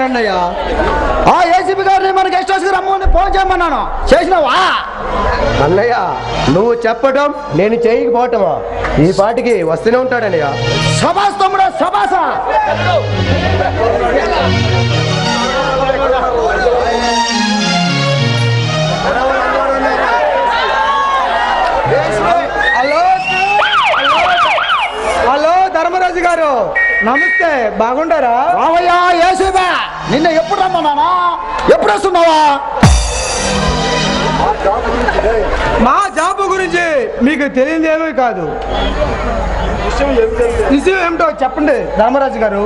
వస్తున్నానన్నయ్య ఆ ఏసీపీ గారిని మన గెస్ట్ హౌస్కి రమ్మని ఫోన్ చేయమన్నాను చేసినావా అన్నయ్య నువ్వు చెప్పటం నేను చేయకపోవటమా ఈ పాటికి వస్తూనే ఉంటాడన్నయ్య సభాస్ తమ్ముడు సభాస హలో హలో ధర్మరాజు గారు నమస్తే బాగుంటారా రావయ్యా ఏసీపీ నిన్న ఎప్పుడు రమ్మన్నానా? ఎప్పుడు వస్తున్నావా? మా జాబ్ గురించి మీకు తెలియదు ఏమీ కాదు. విషయం ఏమిటో చెప్పండి ధర్మరాజు గారు.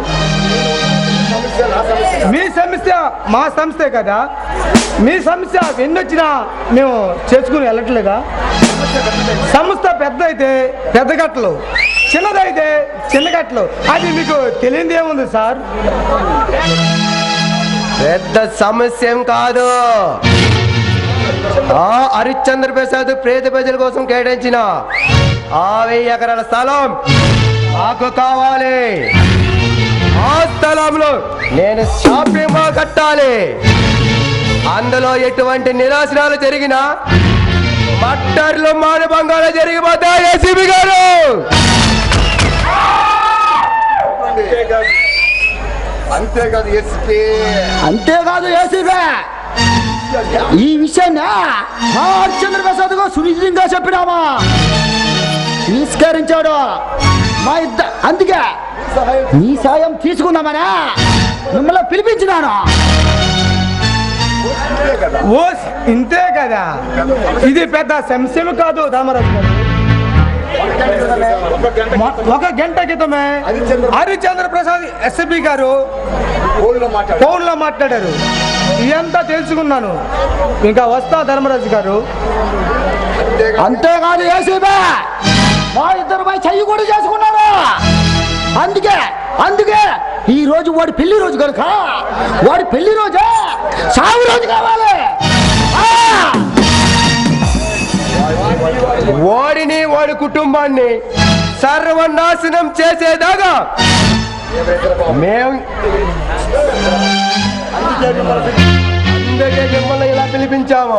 మీ సమస్య మా సంస్థే కదా. మీ సమస్య ఎన్ని వచ్చినా మేము చేసుకుని వెళ్ళట్లేదా? సంస్థ పెద్ద అయితే పెద్ద గట్లు. చిన్నదైతే చిన్నగట్లు. అది మీకు తెలియదు ఏముంది సార్? పెద్ద సమస్య ఏం కాదు. హరిశ్చంద్ర ప్రసాద్ ప్రేత ప్రజల కోసం కేటాయించిన ఆ వెయ్యి ఎకరాల స్థలం నాకు కావాలి. ఆ స్థలంలో నేను షాపింగ్ మాల్ కట్టాలి. అందులో ఎటువంటి నిరాశనాలు జరిగినా మట్టర్లు మానభంగాలు జరిగిపోతాయి ఏసీబీ గారు. అంతేకాదు ఎస్పీ అంతేకాదు ఏసీపీ. ఈ విషయాన్ని మా చంద్రప్రసాద్గా సునిశ్చితంగా చెప్పినామా? తిరస్కరించాడు. మా ఇద్ద అందుకే నీ సాయం తీసుకుందామనే మిమ్మల్ని పిలిపించినాను. ఓ ఇంతే కదా? ఇది పెద్ద సంశయం కాదు ధర్మరాజు గారు. ఒక గంట క్రితమే హరిచంద్ర ప్రసాద్ ఎస్పీ గారు ఫోన్లో మాట్లాడు ఫోన్లో మాట్లాడారు. ఇదంతా తెలుసుకున్నాను. ఇంకా వస్తా ధర్మరాజు గారు. అంతేకాదు ఏసీబీ! మా ఇద్దరు చెయ్యి కూడా చేసుకున్నాను అందుకే అందుకే ఈ రోజు వాడి పెళ్ళి రోజు కనుక వాడి పెళ్ళి రోజే సాగు రోజు కావాలి. వాడి కుటుంబాన్ని సర్వనాశనం చేసేదాకా మేము అందుకే మిమ్మల్ని ఇలా పిలిపించాము.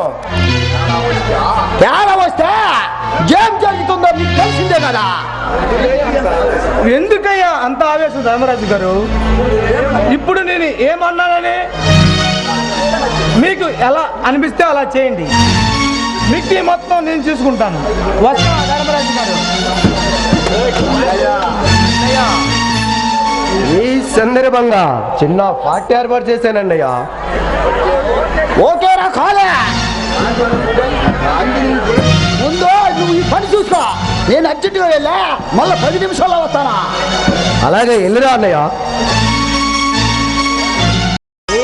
తేడా వస్తే ఏం జరుగుతుందో మీకు తెలిసిందే కదా. ఎందుకయ్యా అంత ఆవేశం ధర్మరాజు గారు? ఇప్పుడు నేను ఏమన్నానని? మీకు ఎలా అనిపిస్తే అలా చేయండి. మిక్కి మొత్తం నేను చూసుకుంటాను. వస్తా ధర్మరాజు గారు. ఈ సందర్భంగా చిన్న పార్టీ ఏర్పాటు చేశానండి అయ్యా. ఓకేరా కాలే. ముందు నువ్వు ఈ పని చూసుకో. నేను అర్జెంటుగా వెళ్ళా మళ్ళీ పది నిమిషాల్లో వస్తానా? అలాగే వెళ్ళిరా అన్నయ్య. ఈ